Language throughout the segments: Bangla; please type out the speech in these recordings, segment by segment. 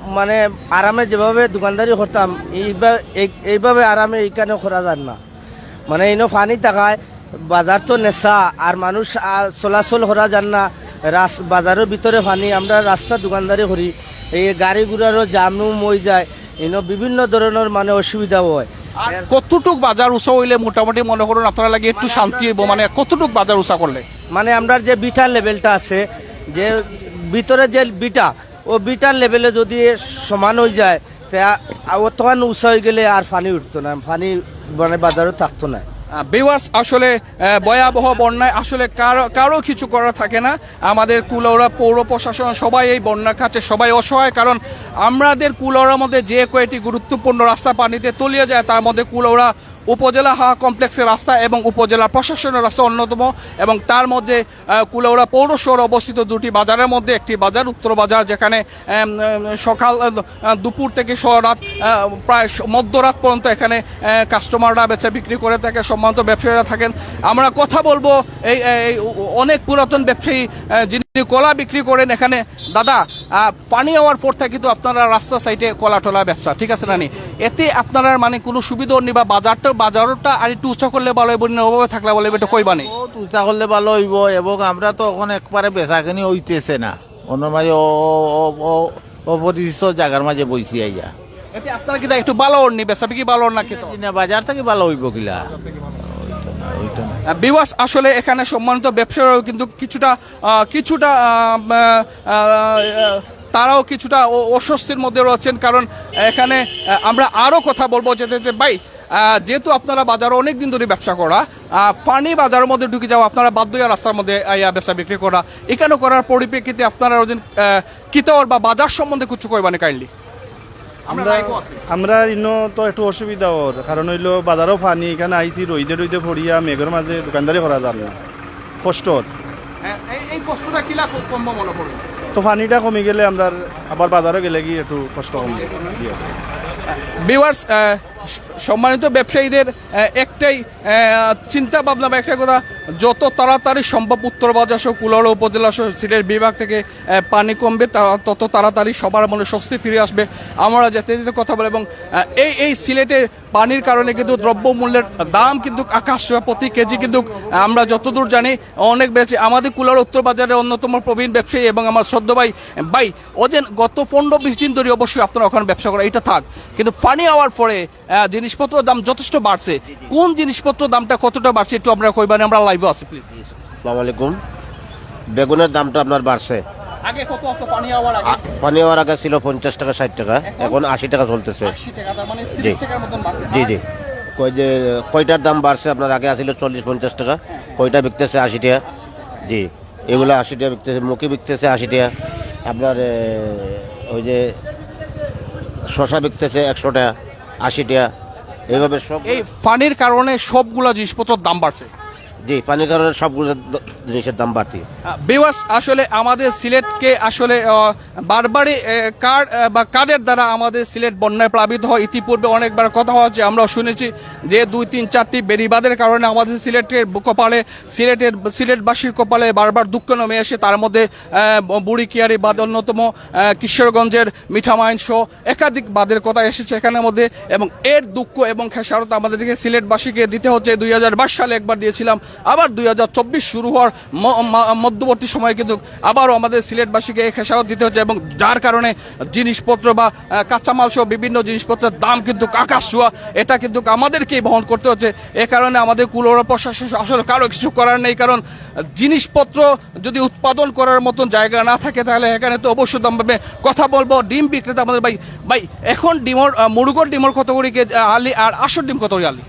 মানে আরামে যেভাবে দোকানদারি করতাম এইভাবে এই- এইভাবে আরামে এইখানে করা যান না। মানে ইনো পানি থাকায় বাজার তো নেশা আর মানুষ চলাচল করা যান না। রাস বাজারের ভিতরে পানি আমরা রাস্তা দোকানদারি করি এই গাড়ি ঘোড়ারও জামু মই যায় ইনো বিভিন্ন ধরনের মানে অসুবিধা হয়। কতটুক বাজার উঁচা হইলে মোটামুটি মনে করুন আপনারা লাগে একটু শান্তি হইব? মানে কতটুক বাজার উঁচা করলে? মানে আমরা যে বিটা লেভেলটা আছে যে ভিতরে যে বিটা ও বিটার লেভেলে যদি সমান হয়ে যায়, তা অতখান উঁচা হয়ে গেলে আর পানি উঠতো না পানি মানে বাজারও থাকতো না। বেওয়ার্স আসলে ভয়াবহ বন্যায় আসলে কারও কারও কিছু করা থাকে না। আমাদের কুলৌরা পৌর প্রশাসন সবাই এই বন্যার কাছে সবাই অসহায়, কারণ আমাদের কুলৌড়ার মধ্যে যে কয়েকটি গুরুত্বপূর্ণ রাস্তা পানিতে তলিয়ে যায়, তার মধ্যে কুলৌড়া উপজেলা হাওয়া কমপ্লেক্সের রাস্তা এবং উপজেলা প্রশাসনের রাস্তা অন্যতম এবং তার মধ্যে কুলৌড়া পৌর অবস্থিত দুটি বাজারের মধ্যে একটি বাজার উত্তর বাজার যেখানে সকাল দুপুর থেকে স- রাত প্রায় মধ্যরাত পর্যন্ত এখানে কাস্টমাররা বেচা বিক্রি করে থাকে সম্মানিত ব্যবসায়ীরা থাকেন। আমরা কথা বলব এই অনেক পুরাতন ব্যবসায়ী আহ, যিনি কলা বিক্রি করেন এখানে দাদা পানি হওয়ার পর থেকে তো আপনারা রাস্তা সাইডে কলা টলা বেচরা ঠিক আছে নানি? এতে আপনারা মানে কোনো সুবিধা নেই বা বাজারটা বাজারটা আর একটু উঁচা করলে ভালো হইব না ওভাবে থাকলে ভালো হইব এটা কইবানি বহুত উঁচা করলে ভালো হইব এবং আমরা তো এখন একবারে বেচাকিনি হইতেছে না। অন্য মাঝে ও- ও- ও- অপরিচিত জায়গার মাঝে বইছি আইয়া। এতে আপনারা কি একটু ভালো নি বেচা বিক্রি ভালো না কি বাজার থেকে ভালো হইব কিলা। বিবাস আসলে এখানে সম্মানিত ব্যবসায়ীরাও কিন্তু কিছুটা কিছুটা তারাও কিছুটা অস্বস্তির মধ্যে রয়েছেন। কারণ এখানে আমরা আরও কথা বলব যে যে ভাই যেহেতু আপনারা বাজারে অনেক দিন ধরে ব্যবসা করা পানি বাজারের মধ্যে ঢুকে যাওয়া, আপনারা বাধ্য রাস্তার মধ্যে বেচা বিক্রি করা, এখানে করার পরিপ্রেক্ষিতে আপনারা কিতর বা বাজার সম্বন্ধে কিছু কইবানি কাইন্ডলি আমরা আমরা ইনো তো একটু অসুবিধা ওর কারণ হইল বাজারও পানি এখানে আইছি রইদে রইতে পড়িয়া মেঘের মাঝে দোকানদারি করা যান না। কষ্ট পড়ে? তো পানিটা কমে গেলে আমরা আবার বাজারে গেলে কি একটু কষ্ট কমে। সম্মানিত ব্যবসায়ীদের একটাই চিন্তা ভাবনা বা একটা কথা যত তাড়াতাড়ি সম্ভব উত্তর বাজার সহ কুলাউড়া উপজেলা সহ সিলেট বিভাগ থেকে পানি কমবে তত তাড়াতাড়ি সবার মনে স্বস্তি ফিরে আসবে। আমরা যেতে যেতে কথা বলে এবং এই এই সিলেটের পানির কারণে কিন্তু দ্রব্যমূল্যের দাম কিন্তু আকাশ প্রতি কেজি কিন্তু আমরা যতদূর জানি অনেক বেড়েছে। আমাদের কুলার উত্তর বাজারের অন্যতম প্রবীণ ব্যবসায়ী এবং আমার সদ্য ভাই ভাই ওদের গত পনেরো বিশ দিন ধরে অবশ্যই আপনারা ওখানে ব্যবসা করা এটা থাক। কিন্তু পানি হওয়ার পরে আহ, জিনিসপত্রের দাম যথেষ্ট বাড়ছে। কোন জিনিসপত্র দামটা কতটা বাড়ছে একটু আমরা কইবানি আমরা লাইভে আছি প্লিজ আসসালামু আলাইকুম বেগুনের দামটা আপনার বাড়ছে। আগে কত আসতো? পানি হওয়ার আগে? পানি হওয়ার আগে ছিল পঞ্চাশ টাকা ষাট টাকা। এখন? আশি টাকা চলতেছে। মানে জি। 30 টাকার মতন বাড়ছে জি জি। কই যে কয়টার দাম বাড়ছে? আপনার আগে আসছিল চল্লিশ পঞ্চাশ টাকা। কয়টা বিকতেছে? আশি টাকা। জি। এগুলো আশি টাকা বিকতেছে মুখে বিকতেছে আশি টাকা। আপনার ওই যে শশা বিকতেছে একশো টাকা আশি টাকা। এইভাবে সব এই ফানির কারণে সবগুলা জিনিসপত্রের দাম বাড়ছে। আসলে আমাদের সিলেটকে আসলে বারবারই কার বা কাদের দ্বারা আমাদের সিলেট বন্যায় প্লাবিত হয়, ইতিপূর্বে অনেকবার কথা আমরা শুনেছি যে দুই তিন চারটি বেড়িবাদের কারণে আমাদের সিলেটের কপালে, সিলেটের, সিলেটবাসীর কপালে বারবার দুঃখ নেমে আসে তার মধ্যে বুড়িকিয়ারি বাদ অন্যতম কিশোরগঞ্জের মিঠামাইন সহ একাধিক বাদের কথা এসেছে এখানের মধ্যে এবং এর দুঃখ এবং খেসারত আমাদেরকে সিলেটবাসীকে দিতে হচ্ছে। দুই সালে একবার দিয়েছিলাম আবার দুই হাজার চব্বিশ শুরু হওয়ার মধ্যবর্তী সময়ে কিন্তু আবারও আমাদের সিলেটবাসীকে খেসারত দিতে হচ্ছে এবং যার কারণে জিনিসপত্র বা কাঁচামাল সহ বিভিন্ন জিনিসপত্রের দাম কিন্তু আকাশ ছোঁয়া। এটা কিন্তু আমাদেরকেই বহন করতে হচ্ছে। এ কারণে আমাদের কুলোরা প্রশাসন আসলে কারও কিছু করার নেই, কারণ জিনিসপত্র যদি উৎপাদন করার মতন জায়গা না থাকে তাহলে এখানে তো অবশ্যই দাম কথা বলব, ডিম বিক্রেতা আমাদের ভাই ভাই, এখন ডিমর মুরগোর ডিমর কত আলি, আর আসর ডিম কত আলি?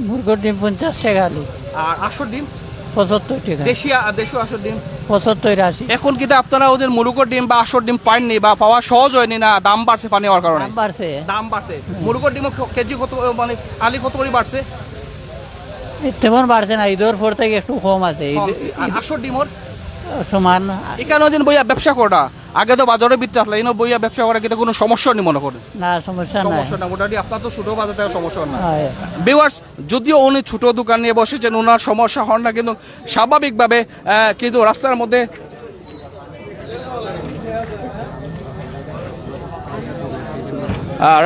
মুরগোর ডিম পঞ্চাশ টাকা আলু। আর আসর ডিম? পঁচাত্তর টাকা। দেশি আ- দেশি আসর ডিম? পঁচাত্তর আশি। এখন কিন্তু আপনারা ওদের মুরগোর ডিম বা আসর ডিম পাননি বা পাওয়া সহজ হয়নি না দাম বাড়ছে পানি হওয়ার কারণে। দাম বাড়ছে। দাম বাড়ছে। মুরগোর ডিম কেজি কত মানে আলি কত করে বাড়ছে? তেমন বাড়ছে না ঈদের পর থেকে একটু কম আছে। আসর ডিমর সমান। এখানে দিন বইয়া ব্যবসা করা আগে তো বাজারে বিত্তে আসলে এনে বইয়া ব্যবসা করা কিন্তু কোনো সমস্যা নেই মনে করেন? না সমস্যা নাই। সমস্যা না মোটামুটি আপনার তো ছোট বাজার থেকে সমস্যা না। ভিউয়ার্স যদিও উনি ছোট দোকান নিয়ে বসেছেন ওনার সমস্যা হন না কিন্তু স্বাভাবিকভাবে কিন্তু রাস্তার মধ্যে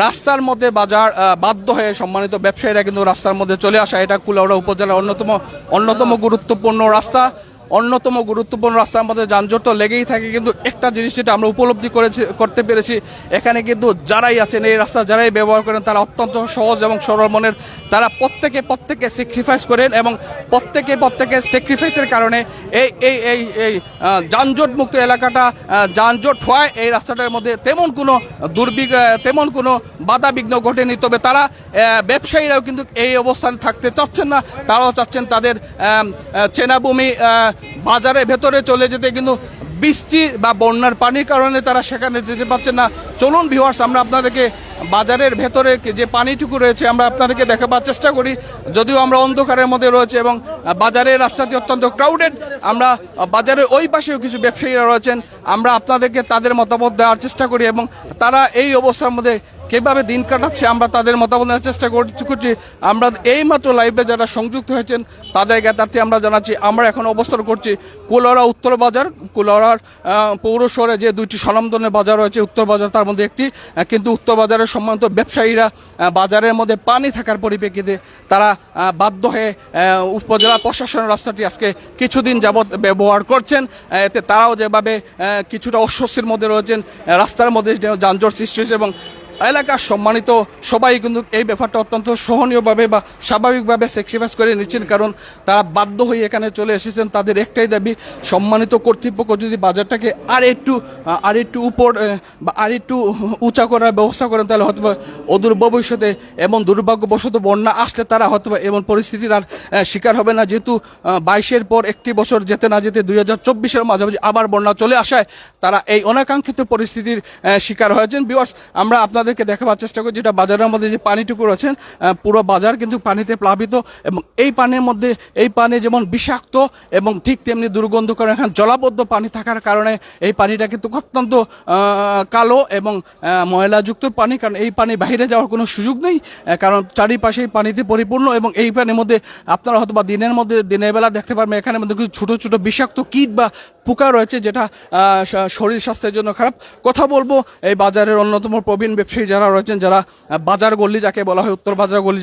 রাস্তার মধ্যে বাজার বাধ্য হয়ে সম্মানিত ব্যবসায়ীরা কিন্তু রাস্তার মধ্যে চলে আসা এটা কুলাউড়া উপজেলার অন্যতম অন্যতম গুরুত্বপূর্ণ রাস্তা। অন্যতম গুরুত্বপূর্ণ রাস্তা আমাদের যানজট তো লেগেই থাকে কিন্তু একটা জিনিস যেটা আমরা উপলব্ধি করেছি করতে পেরেছি এখানে কিন্তু যারাই আছেন এই রাস্তা যারাই ব্যবহার করেন তারা অত্যন্ত সহজ এবং সরল মনের তারা প্রত্যেকে প্রত্যেকে স্যাক্রিফাইস করেন এবং প্রত্যেকে প্রত্যেকে স্যাক্রিফাইসের কারণে এই এই এই এই যানজট মুক্ত এলাকাটা যানজট হওয়ায় এই রাস্তাটার মধ্যে তেমন কোনো দুর্বিঘ আহ, তেমন কোনো বাধা বিঘ্ন ঘটেনি তবে তারা ব্যবসায়ীরাও কিন্তু এই অবস্থানে থাকতে চাচ্ছেন না তারাও চাচ্ছেন তাদের চেনাভূমি আহ, বাজারের ভেতরে চলে যেতে কিন্তু বৃষ্টি বা বন্যার পানির কারণে তারা সেখানে যেতে পারছেন না। চলুন ভিউয়ার্স আমরা আপনাদেরকে বাজারের ভেতরে যে পানিটুকু রয়েছে আমরা আপনাদেরকে দেখাবার চেষ্টা করি। যদিও আমরা অন্ধকারের মধ্যে রয়েছে এবং বাজারের রাস্তাটি অত্যন্ত ক্রাউডেড আমরা বাজারের ওই পাশেও কিছু ব্যবসায়ীরা রয়েছেন। আমরা আপনাদেরকে তাদের মতামত দেওয়ার চেষ্টা করি এবং তারা এই অবস্থার মধ্যে কীভাবে দিন কাটাচ্ছে আমরা তাদের মতামত নেওয়ার চেষ্টা করছি। আমরা এই মাত্র লাইভে যারা সংযুক্ত হয়েছেন, তাদের জ্ঞাতার্থে আমরা জানাচ্ছি, আমরা এখন অবস্থান করছি কুলরা উত্তর বাজার কুলরার পৌর শহরে যে দুইটি স্বনামধনের বাজার রয়েছে, উত্তর বাজার তার মধ্যে একটি কিন্তু উত্তর বাজারের সম্মানিত ব্যবসায়ীরা বাজারের মধ্যে পানি থাকার পরিপ্রেক্ষিতে তারা বাধ্য হয়ে উপজেলা প্রশাসনের রাস্তাটি আজকে কিছুদিন যাবৎ ব্যবহার করছেন এতে তারাও যেভাবে কিছুটা অস্বস্তির মধ্যে রয়েছেন রাস্তার মধ্যে যানজট সৃষ্টি হয়েছে এবং এলাকার সম্মানিত সবাই কিন্তু এই ব্যাপারটা অত্যন্ত সহনীয়ভাবে বা স্বাভাবিকভাবে স্যাক্রিফাইস করে নিচ্ছেন, কারণ তারা বাধ্য হয়ে এখানে চলে এসেছেন। তাদের একটাই দাবি, সম্মানিত কর্তৃপক্ষ যদি বাজারটাকে আর একটু আর একটু উপর বা আর একটু উঁচা করার ব্যবস্থা করেন, তাহলে হয়তো অদূর ভবিষ্যতে এমন দুর্ভাগ্যবশত বন্যা আসলে তারা হয়তো এমন পরিস্থিতির আর শিকার হবে না। যেহেতু বাইশের পর একটি বছর যেতে না যেতে দুই হাজার চব্বিশের মাঝামাঝি আবার বন্যা চলে আসায় তারা এই অনাকাঙ্ক্ষিত পরিস্থিতির শিকার হয়েছেন। বিওয়ার্স আমরা আপনাদেরকে দেখাবার চেষ্টা করি যেটা বাজারের মধ্যে যে পানিটুকু রয়েছেন পুরো বাজার কিন্তু পানিতে প্লাবিত এবং এই পানির মধ্যে, এই পানি যেমন বিষাক্ত এবং ঠিক তেমনি দুর্গন্ধ দুর্গন্ধকর এখানে জলাবদ্ধ পানি থাকার কারণে এই পানিটা কিন্তু অত্যন্ত কালো এবং ময়লাযুক্ত পানি, কারণ এই পানি বাইরে যাওয়ার কোনো সুযোগ নেই কারণ চারিপাশেই পানিতে পরিপূর্ণ এবং এই পানির মধ্যে আপনারা হয়তো বা দিনের মধ্যে, দিনের বেলা দেখতে পারবেন, এখানের মধ্যে কিছু ছোটো ছোটো বিষাক্ত কীট বা পোকা রয়েছে, যেটা শরীর স্বাস্থ্যের জন্য খারাপ। কথা বলব, এই বাজারের অন্যতম প্রবীণ ব্যবসায়ী যারা রয়েছেন, যারা বাজার গল্লি যাকে বলা হয়, উত্তর বাজার গল্লি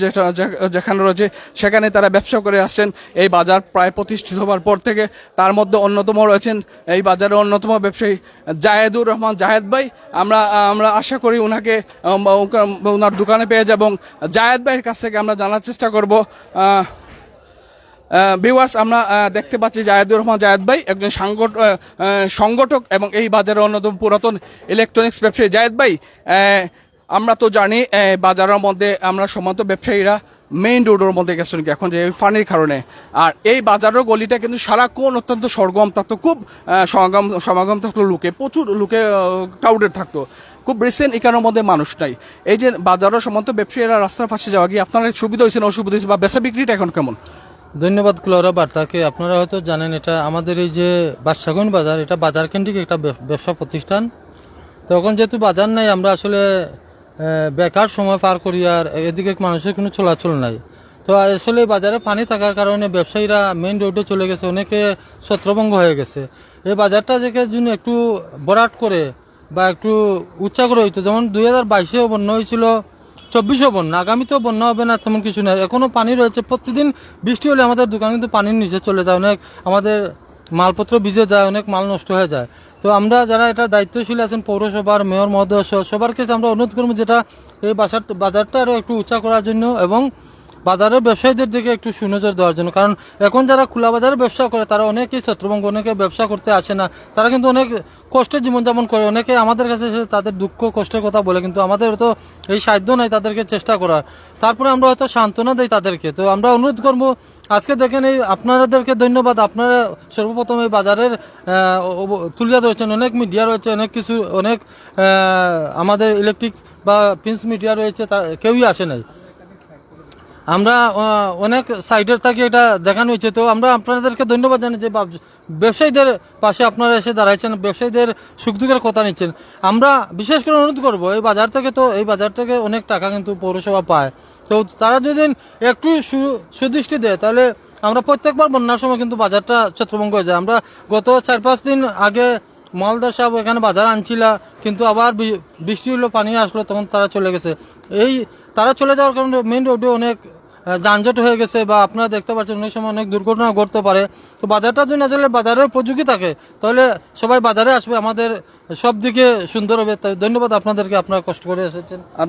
যেখানে রয়েছে, সেখানে তারা ব্যবসা করে আসছেন। এই বাজার প্রায় প্রতিষ্ঠিত হওয়ার পর থেকে তার মধ্যে অন্যতম রয়েছেন এই বাজারের অন্যতম ব্যবসায়ী জাহেদুর রহমান। জাহেদ ভাই, আমরা আমরা আশা করি ওনাকে ওনার দোকানে পেয়ে যাব এবং জাহেদ ভাইয়ের কাছ থেকে আমরা জানার চেষ্টা করব। ভিউয়ার্স, আমরা দেখতে পাচ্ছি জায়েদুর রহমান জায়েদ ভাই একজন সংগঠক এবং এই বাজারের অন্যতম পুরাতন ইলেকট্রনিক্স ব্যবসায়ী। জায়েদ ভাই আমরা তো জানি বাজারের মধ্যে আমরা সমান্ত ব্যবসায়ীরা মেইন রোডের মধ্যে গেছেন এখন যে ফানির কারণে। আর এই বাজারের গলিটা কিন্তু সারাক্ষণ অত্যন্ত সরগম থাকতো, খুব সমাগম সমাগম থাকতো লোকে, প্রচুর লোকে ক্রাউডেড থাকতো। খুব রিসেন্ট এখানের মধ্যে মানুষ নাই। এই যে বাজারের সমান্ত ব্যবসায়ীরা রাস্তার পাশে যাওয়া গিয়ে আপনার সুবিধা হয়েছে না অসুবিধা হয়েছে বা বেচা বিক্রিটা এখন কেমন? ধন্যবাদ ক্লোরা বার্তাকে। আপনারা হয়তো জানেন এটা আমাদের এই যে বাদশাগুন বাজার, এটা বাজার কেন্দ্রিক একটা ব্যবসা প্রতিষ্ঠান। তখন যেহেতু বাজার নাই, আমরা আসলে বেকার সময় পার করি আর এদিকে মানুষের কোনো চলাচল নাই। তো আসলে বাজারে পানি থাকার কারণে ব্যবসায়ীরা মেইন রোডে চলে গেছে, অনেকে ছত্রভঙ্গ হয়ে গেছে। এই বাজারটা যে জন্য একটু বরাট করে বা একটু উচ্চা করে হইতো যেমন দুই হাজার বাইশেও বন্যা হয়েছিল চব্বিশও বন্যা, আগামীতেও বন্যা হবে না, তেমন কিছু নেই এখনও পানি রয়েছে। প্রতিদিন বৃষ্টি হলে আমাদের দোকান কিন্তু পানির নিচে চলে যায়। অনেক আমাদের মালপত্র ভিজে যায়, অনেক মাল নষ্ট হয়ে যায়। তো আমরা যারা এটা দায়িত্বশীল আছেন পৌরসভার মেয়র মহোদয় সবার কাছে আমরা অনুরোধ করব যেটা এই বাসার বাজারটা আরও একটু উঁচা করার জন্য এবং বাজারের ব্যবসায়ীদের দিকে একটু সুনজর দেওয়ার জন্য। কারণ এখন যারা খোলা বাজারে ব্যবসা করে, তারা অনেকেই ছত্রভঙ্গ অনেকে ব্যবসা করতে আসে না। তারা কিন্তু অনেক কষ্টে জীবনযাপন করে। অনেকে আমাদের কাছে এসে তাদের দুঃখ, কষ্টের কথা বলে, কিন্তু আমাদের তো এই সাধ্য নাই তাদেরকে চেষ্টা করার। তারপরে আমরা হয়তো সান্ত্বনা দিই তাদেরকে। তো আমরা অনুরোধ করব, আজকে দেখেন এই আপনাদেরকে ধন্যবাদ। আপনারা সর্বপ্রথম এই বাজারের তুলিয়া ধরেছেন। অনেক মিডিয়া রয়েছে, অনেক কিছু, অনেক আমাদের ইলেকট্রিক বা প্রিন্স মিডিয়া রয়েছে, তা, কেউই আসে নাই। আমরা অনেক সাইডের থেকে এটা দেখানো হয়েছে। তো আমরা আপনাদেরকে ধন্যবাদ জানাই যে ব্যবসায়ীদের পাশে আপনারা এসে দাঁড়াইছেন, ব্যবসায়ীদের সুখ দুঃখের কথা নিচ্ছেন। আমরা বিশেষ করে অনুরোধ করব, এই বাজার থেকে তো, এই বাজার থেকে অনেক টাকা কিন্তু পৌরসভা পায়। তো তারা যদি একটু সুদৃষ্টি দেয়, তাহলে আমরা প্রত্যেকবার বন্যার সময় কিন্তু বাজারটা ছত্রভঙ্গ হয়ে যায়। আমরা গত চার পাঁচ দিন আগে মালদার সাহেব এখানে বাজার আনছিলা, কিন্তু আবার বৃষ্টি হলো, পানি আসলো, তখন তারা চলে গেছে। এই তারা চলে যাওয়ার কারণে মেন রোডে অনেক যানজট হয়ে গেছে বা আপনারা দেখতে পাচ্ছেন অনেক সময় অনেক দুর্ঘটনা ঘটতে পারে। তো বাজারটা যদি আসলে বাজারের উপযোগী থাকে, তাহলে সবাই বাজারে আসবে, আমাদের সব দিকে সুন্দর হবে। তাই ধন্যবাদ আপনাদেরকে, আপনারা কষ্ট করে এসেছেন। আর